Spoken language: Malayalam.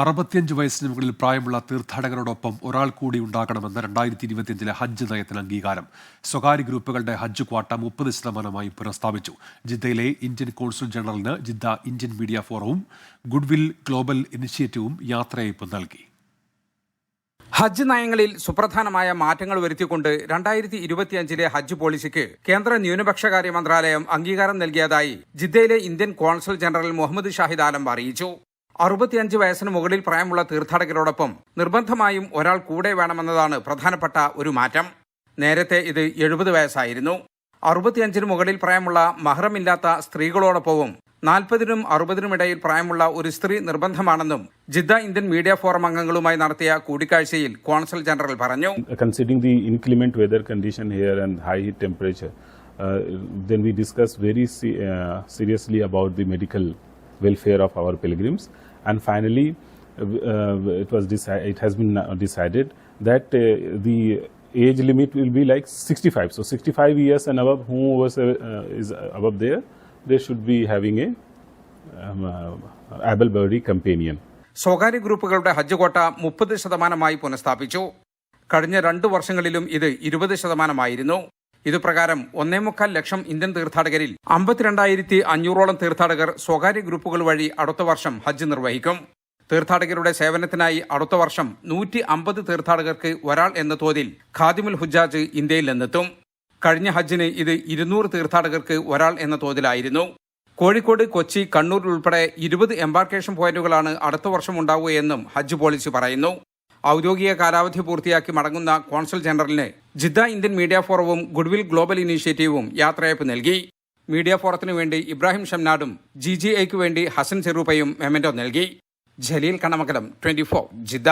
അറുപത്തിയഞ്ച് വയസ്സിന് മുകളിൽ പ്രായമുള്ള തീർത്ഥാടകരോടൊപ്പം ഒരാൾ കൂടി ഉണ്ടാകണമെന്ന രണ്ടായിരത്തി ഇരുപത്തിയഞ്ചിലെ ഹജ്ജ് നയത്തിന് അംഗീകാരം. സ്വകാര്യ ഗ്രൂപ്പുകളുടെ ഹജ്ജ് ക്വാട്ട മുപ്പത് ശതമാനമായി പുനഃസ്ഥാപിച്ചു. ജിദ്ദയിലെ ഇന്ത്യൻ കോൺസുൽ ജനറലിന് ജിദ്ദ ഇന്ത്യൻ മീഡിയ ഫോറവും ഗുഡ്വിൽ ഗ്ലോബൽ ഇനിഷ്യേറ്റീവും യാത്രയയപ്പ് നൽകി. ഹജ്ജ് നയങ്ങളിൽ സുപ്രധാനമായ മാറ്റങ്ങൾ വരുത്തിക്കൊണ്ട് രണ്ടായിരത്തി ഇരുപത്തിയഞ്ചിലെ ഹജ്ജ് പോളിസിക്ക് കേന്ദ്ര ന്യൂനപക്ഷകാര്യ മന്ത്രാലയം അംഗീകാരം നൽകിയതായി ജിദ്ദയിലെ Indian consul general Mohammed Shahid Alam അറിയിച്ചു. അറുപത്തിയഞ്ച് വയസ്സിന് മുകളിൽ പ്രായമുള്ള തീർത്ഥാടകരോടൊപ്പം നിർബന്ധമായും ഒരാൾ കൂടെ വേണമെന്നതാണ് പ്രധാനപ്പെട്ട ഒരു മാറ്റം. നേരത്തെ ഇത് എഴുപത് വയസ്സായിരുന്നു. അറുപത്തിയഞ്ചിന് മുകളിൽ പ്രായമുള്ള മഹ്റമില്ലാത്ത സ്ത്രീകളോടൊപ്പവും നാൽപ്പതിനും അറുപതിനും ഇടയിൽ പ്രായമുള്ള ഒരു സ്ത്രീ നിർബന്ധമാണെന്നും ജിദ്ദ ഇന്ത്യൻ മീഡിയ ഫോറം അംഗങ്ങളുമായി നടത്തിയ കൂടിക്കാഴ്ചയിൽ കോൺസൽ ജനറൽ പറഞ്ഞു. Inclement weather condition here and high heat temperature, uh, then we discussed very uh, seriously about the medical welfare of our pilgrims, and finally, uh, uh, it was it has been uh, decided that uh, the age limit will be like 65. So 65 years and above, who was uh, uh, is above there, they should be having a um, uh, able body companion. സ്വകാര്യ ഗ്രൂപ്പുകളുടെ ഹജ്ജ് കോട്ട മുപ്പത് ശതമാനമായി പുനഃസ്ഥാപിച്ചു കഴിഞ്ഞ രണ്ടു വർഷങ്ങളിലും ഇത് ഇരുപത് ശതമാനമായിരുന്നു ഇതുപ്രകാരം ഒന്നേമുക്കാൽ ലക്ഷം ഇന്ത്യൻ തീർത്ഥാടകരിൽ അമ്പത്തിരണ്ടായിരത്തി അഞ്ഞൂറോളം തീർത്ഥാടകർ സ്വകാര്യ ഗ്രൂപ്പുകൾ വഴി അടുത്ത വർഷം ഹജ്ജ് നിർവഹിക്കും. തീർത്ഥാടകരുടെ സേവനത്തിനായി അടുത്ത വർഷം നൂറ്റി അമ്പത് തീർത്ഥാടകർക്ക് ഒരാൾ എന്ന തോതിൽ ഖാദിമുൽ ഹുജാജ് ഇന്ത്യയിൽ നിന്നെത്തും. കഴിഞ്ഞ ഹജ്ജിന് ഇത് ഇരുന്നൂറ് തീർത്ഥാടകർക്ക് ഒരാൾ എന്ന തോതിലായിരുന്നു. കോഴിക്കോട് കൊച്ചി കണ്ണൂർ ഉൾപ്പെടെ ഇരുപത് എംബാർക്കേഷൻ പോയിന്റുകളാണ് അടുത്ത വർഷം ഉണ്ടാവുകയെന്നും ഹജ്ജ് പോളിസി പറയുന്നു. ഔദ്യോഗിക കാലാവധി പൂർത്തിയാക്കി മടങ്ങുന്ന കോൺസൽ ജനറലിന് ജിദ്ദ ഇന്ത്യൻ മീഡിയ ഫോറവും ഗുഡ്വിൽ ഗ്ലോബൽ ഇനീഷ്യേറ്റീവും യാത്രയപ്പ് നൽകി. മീഡിയ ഫോറത്തിനു വേണ്ടി ഇബ്രാഹിം ഷംനാടും ജി ജി ഐക്ക് വേണ്ടി ഹസൻ ചെറുപ്പയും മെമന്റോ നൽകി. ജലീൽ കണമകലം ട്വന്റി ജിദ്ദ.